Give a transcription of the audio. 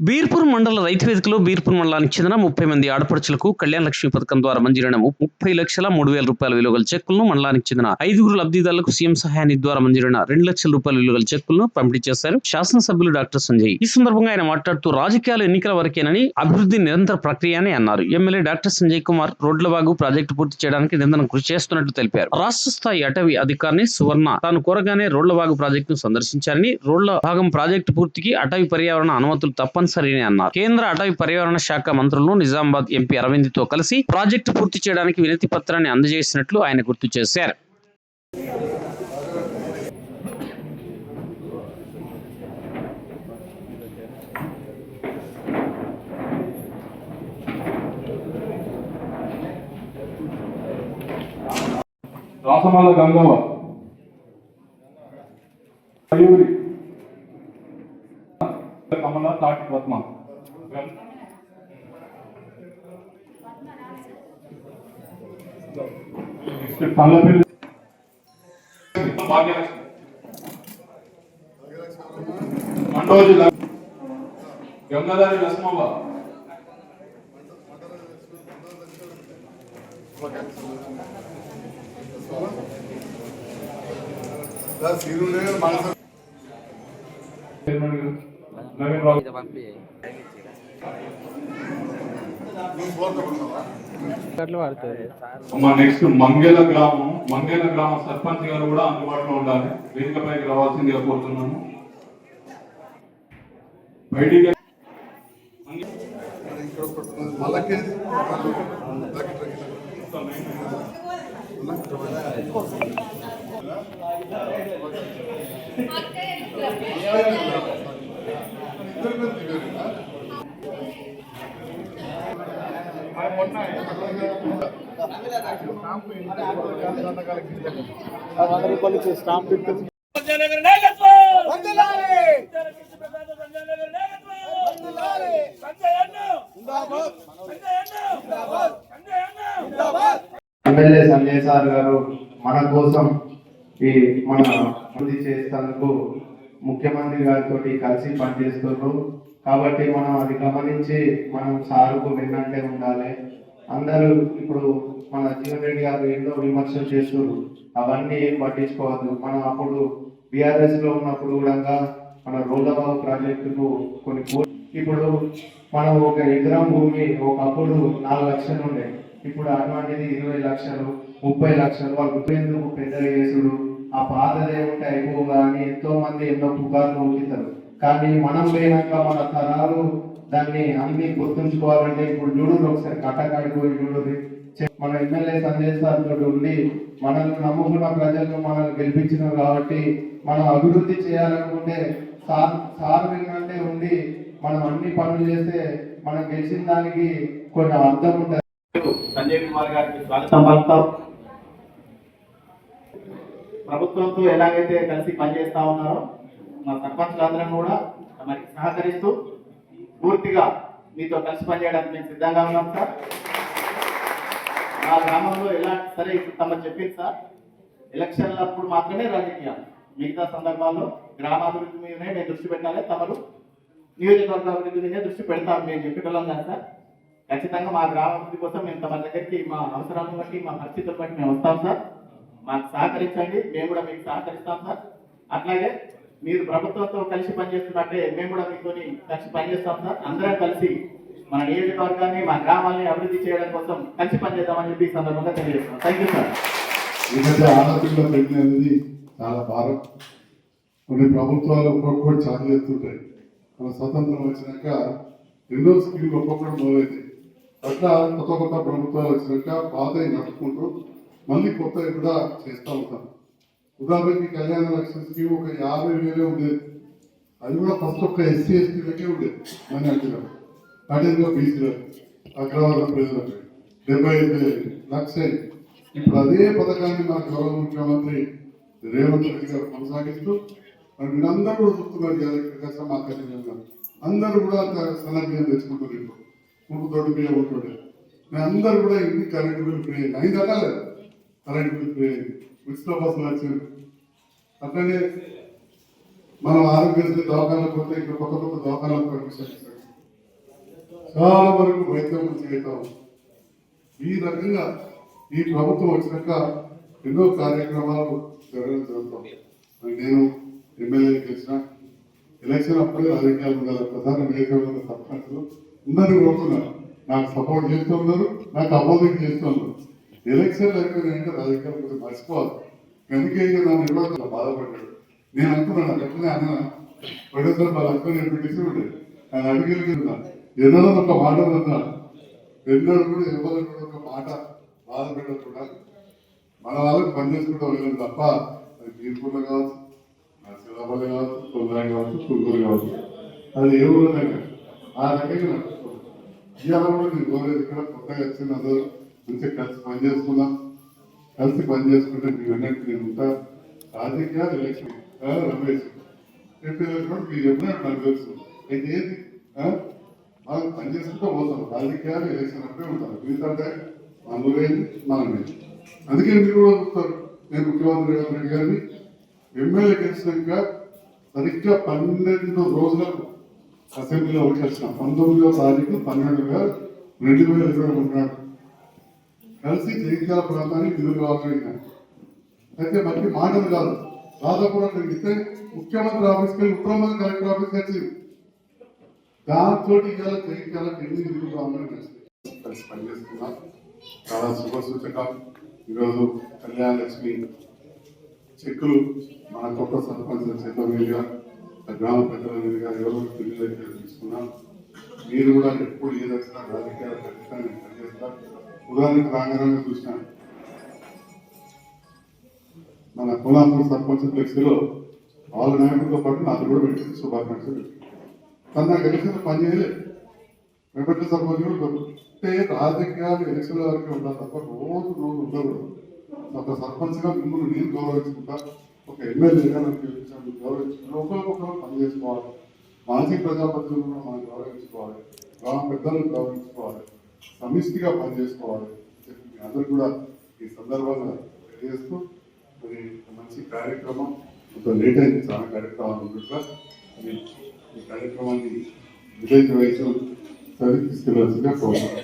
బీర్పూర్ మండల రైతు వేదికలో బీర్పూర్ మండలానికి చెందిన ముప్పై మంది ఆడపడుచులకు కళ్యాణ లక్ష్మి పథకం ద్వారా మంజూరైన ముప్పై లక్షల మూడు వేల రూపాయల విలువల చెక్కులను మండలానికి చెందిన ఐదుగురు లబ్ధిదారులకు సీఎం సహాయాన్ని ద్వారా మంజూరైన రెండు లక్షల రూపాయల విలువల చెక్కులను పంపిణీ చేశారు శాసనసభ్యులు డాక్టర్ సంజయ్. ఈ సందర్భంగా ఆయన మాట్లాడుతూ రాజకీయాలు ఎన్నికల వరకేనని అభివృద్ధి నిరంతర ప్రక్రియ అని అన్నారు. ఎమ్మెల్యే డాక్టర్ సంజయ్ కుమార్ రోడ్ల బాగు ప్రాజెక్టు పూర్తి చేయడానికి నిరంతరం కృషి చేస్తున్నట్లు తెలిపారు. రాష్ట్ర స్థాయి అటవీ అధికారిని సువర్ణ తాను కోరగానే రోడ్ల బాగు ప్రాజెక్టును సందర్శించారని రోడ్ల భాగం ప్రాజెక్టు పూర్తికి అటవీ పర్యావరణ అనుమతులు తప్పని తప్పనిసరి అని అన్నారు. కేంద్ర అటవీ పర్యావరణ శాఖ మంత్రులను నిజామాబాద్ ఎంపీ అరవింద్తో కలిసి ప్రాజెక్టు పూర్తి చేయడానికి వినతి పత్రాన్ని అందజేసినట్లు ఆయన గుర్తు చేశారు. రాసమల్ల గంగవ్వ మయూరి కమల తాటి పద్మ మండోజి గంగాధరి లక్ష్మవ్వ. చైర్మన్ గారు, నెక్స్ట్ మంగేల గ్రామం మంగళ గ్రామ సర్పంచ్ గారు కూడా అందుబాటులో ఉండాలి. వేదికపైకి రావాల్సిందిగా కోరుతున్నాను. బయటికి ఇక్కడ మళ్ళీ సంజయనగర్ నాయకత్వం వందలాలి ప్రసాద్ సంజయనగర్ నాయకత్వం వందలాలి సంజయ్ అన్న జిందాబాద్ సంజయ్ అన్న జిందాబాద్ సంజయ్ అన్న జిందాబాద్ ఎమ్మెల్యే సంజయ్ సార్ గారు మన కోసం ఈ మన అభివృద్ధి చేసేందుకు ముఖ్యమంత్రి గారితో కలిసి పనిచేస్తున్నారు. కాబట్టి మనం అది గమనించి మనం సారుకు విన్నట్టే ఉండాలి. అందరూ ఇప్పుడు మన జీవన్ రెడ్డి గారు ఎన్నో విమర్శలు చేస్తున్నారు. అవన్నీ ఏం పట్టించుకోవద్దు. మనం అప్పుడు బీఆర్ఎస్లో ఉన్నప్పుడు కూడా మన రోలబాబు ప్రాజెక్టుకు కొన్ని ఇప్పుడు మనం ఒక ఎకరం భూమి ఒకప్పుడు నాలుగు లక్షలు ఉండే. ఇప్పుడు అటువంటిది ఇరవై లక్షలు ముప్పై లక్షలు వాళ్ళు ఉపేందుకు పెద్ద చేసుడు ఆ పాతదే ఉంటే అయిపోగా అని ఎంతో మంది ఎన్నో పుకార్లు ఊపిస్తారు కానీ మనం పోయినాక మన తరాలు దాన్ని అన్ని గుర్తుంచుకోవాలంటే ఇప్పుడు చూడు ఒకసారి కట్టకాడికి పోయి చూడు మన ఎమ్మెల్యే సంజయ్ సార్ తోటి ఉండి మనల్ని నమ్ముకున్న ప్రజలను మనల్ని గెలిపించినారు కాబట్టి మనం అభివృద్ధి చేయాలనుకుంటే సార్ సార్ విన్నట్టే ఉండి మనం అన్ని పనులు చేస్తే మనం గెలిచిన దానికి కొన్ని అర్థం ఉంటుంది. సంజయ్ కుమార్ గారికి స్వాగతం పలుకుతాం. ప్రభుత్వంతో ఎలాగైతే కలిసి పనిచేస్తా ఉన్నారో మా సర్పంచులందరం కూడా మనకి సహకరిస్తూ పూర్తిగా మీతో కలిసి పనిచేయడానికి మేము సిద్ధంగా ఉన్నాం సార్. మా గ్రామంలో ఎలా సరే ఇప్పుడు తమ చెప్పింది సార్. ఎలక్షన్లప్పుడు మాత్రమే రాజకీయాలు. మిగతా సందర్భాల్లో గ్రామాభివృద్ధి మీదనే మేము దృష్టి పెట్టాలి. తమరు నియోజకవర్గ అభివృద్ధి మీదనే దృష్టి పెడతాం మేము చెప్పేటోళ్ళం కదా సార్. ఖచ్చితంగా మా గ్రామాభివృద్ధి కోసం మేము తమ దగ్గరికి మా అవసరాలను బట్టి మా పరిస్థితులను బట్టి మేము వస్తాం సార్. మాకు సహకరించండి. మేము కూడా మీకు సహకరిస్తాం సార్. అట్లాగే మీరు ప్రభుత్వంతో కలిసి పనిచేస్తుందంటే మేము కూడా మీతో కలిసి పనిచేస్తాం సార్. అందరం కలిసి మన నియోజకవర్గాన్ని మా గ్రామాన్ని అభివృద్ధి చేయడం కోసం కలిసి పనిచేద్దామని చెప్పి సందర్భంగా తెలియజేస్తున్నాం. థ్యాంక్ యూ సార్ అనేది చాలా భారం. కొన్ని ప్రభుత్వాలు ఒక్కొక్కటి చాలా చేస్తుంటాయి. మన స్వతంత్రం వచ్చినాక ఎన్నో స్కీమ్లు ఒక్కొక్కటి మొదలైంది అట్లా కొత్త కొత్త ప్రభుత్వాలు వచ్చినాక పాతవి నడుపుకుంటూ మళ్ళీ కొత్తవి కూడా చేస్తూ ఉంటాం. ఉదాహరణకి కళ్యాణ లక్ష్మి స్కీమ్ ఒక యాభై వేలే ఉండేది. అది కూడా ఫస్ట్ ఒక ఎస్సీ ఎస్టీలకే ఉండేది. మన అంటే అదేవిధంగా బీసీలకు అగ్రవర్ణ ప్రజలకు డెబ్బై ఐదు లక్ష ఇప్పుడు అదే పథకాన్ని మన గౌరవ ముఖ్యమంత్రి రేవంత్ రెడ్డి గారు కొనసాగిస్తూ మరి మీరందరూ కూడా చూస్తున్నారు కదా ఇక్కడ మా కళ్యాణ్ అందరూ కూడా సన్నబియ్యం తెచ్చుకుంటారు ఇప్పుడు. ముందు తోటి బియ్యం ఉంటుండే మేము అందరూ కూడా ఇంటి కరెంట్ బిల్ ఫ్రీ అయింది. ఐదు రకాలే. కరెంట్ బిల్ ఫ్రీ అయింది. ఉచిత బస్సులు వచ్చింది అట్లనే మనం ఆరోగ్యశ్రీ దవాఖానకు పోతే ఇక్కడ కొత్త కొత్త దవాఖానాలకు పర్మిషన్ ఇస్తారు. చాలా వరకు వైద్యం చేయటం. ఈ రకంగా ఈ ప్రభుత్వం వచ్చినాక ఎన్నో కార్యక్రమాలు జరగడం జరుగుతాం. నేను ఎమ్మెల్యే గెలిచిన ఎలక్షన్ అప్పుడే రాజకీయాలు ఉండాలి. ప్రధాన నియోజకవర్గ సర్పంచ్లు అందరూ కోరుతున్నారు నాకు సపోర్ట్ చేస్తూ ఉన్నారు నాకు అపోజిట్ చేస్తూ ఉన్నారు. ఎలక్షన్ అయిపోయినాయంటే రాజకీయాలు కొంచెం మర్చిపోవాలి. అందుకే ఇక నా నిర్వాహకులు బాధపడ్డాడు నేను అనుకున్నాను ఎట్లనే అన్న ప్రొఫెసర్ వాళ్ళ అక్క నేను పెట్టేసి ఉండే. ఆయన అడిగిన ఎన్నడో ఒక మాట అన్నా. ఎన్నడూ కూడా ఎవరు కూడా ఒక మాట బాధ కూడా మన వాళ్ళకి పనిచేసుకుంటూ వెళ్ళాం తప్ప అది తీర్పులు కావచ్చు శిలాపల్లి కావచ్చు తొందర కావచ్చు తుంగూరు కావచ్చు. అది ఏ ఊళ్ళో ఆ రకంగా ఇవాళ కూడా నేను కోరేది ఇక్కడ కొత్తగా వచ్చిన అందరూ మంచిగా కలిసి పనిచేసుకుందాం కలిసి పని చేసుకుంటే మీ వెనక్కి నేను ఉంటా. రాజకీయాలు ఎలక్షన్ రమేష్. చెప్పేది మీరు చెప్పినట్టు నాకు తెలుసు. అయితే ఏది? మనం పని చేసుకుంటూ పోతాం రాజకీయాలు ఎలక్షన్ అంటే ఉంటారు. ఎందుకంటే మనమేంది మనమే అందుకే మీరు కూడా చూస్తారు నేను ముఖ్యమంత్రి రేవంత్ రెడ్డి గారిని. ఎమ్మెల్యే గెలిచినాక సరిగ్గా పన్నెండు రోజులకు అసెంబ్లీలో వచ్చేసిన పంతొమ్మిదో తారీఖు పన్నెండుగా రెండు వేల ఇరవై ఉన్నాడు కలిసి జగిత్యాల ప్రాంతానికి నిధులు రావాలని అయితే మంచి మాటలు కాదు. దాదాపు అక్కడికి ఇస్తే ముఖ్యమంత్రి ఆఫీస్కి వెళ్ళి ఉత్తరాంధ్ర కలెక్టర్ ఆఫీస్కి వచ్చి దాంతో ఇవాళ జగిత్యాలకు ఎన్ని నిధులు రావాలని కలిసి కలిసి పనిచేస్తున్నాం. చాలా శుభ సూచకం. ఈరోజు కళ్యాణ లక్ష్మి చెక్కులు మన కొత్త సర్పంచ్ చేతుల మీదుగా గ్రామ పెద్దల మీదుగా ఎవరు పిల్లల తీసుకున్నాం. మీరు కూడా ఎప్పుడు ఏదైనా రాజకీయాలు ఖచ్చితంగా పనిచేస్తారు. ఉదాహరణకు రాంగరంగా చూసినాను మన కోలాపూర్ సర్పంచ్ ఫ్లెక్సీలో వాళ్ళ నాయకులతో పాటు నాకు కూడా పెట్టింది శుభాకాంక్షలు తను నాకు ఎలక్షన్ పని చేయలేదు వెంకట సర్పంచ్ కూడా అంటే రాజకీయాలు ఎలక్షన్ల వరకు ఉండాలి తప్ప రోజు రోజు ఉండకూడదు ఒక సర్పంచ్గా మిమ్మల్ని నేను గౌరవించుకుంటా ఒక ఎమ్మెల్యేగా నాకు గెలిపించాను గౌరవించుకుంటా ఒకరికొకరు పని చేసుకోవాలి. మాజీ ప్రజాప్రతినిధులను కూడా మనం గౌరవించుకోవాలి. గ్రామ పెద్దలను గౌరవించుకోవాలి. సమిష్టిగా పనిచేసుకోవాలి చెప్పి మీ అందరూ కూడా ఈ సందర్భంగా తెలియజేస్తూ మరి మంచి కార్యక్రమం కొంత లేట్ అయింది చాలా కార్యక్రమాలు ఉంటుందా ఈ కార్యక్రమాన్ని విజయ్ వయసు సరి తీసుకెళ్ళాల్సిందిగా కోరుతున్నాను.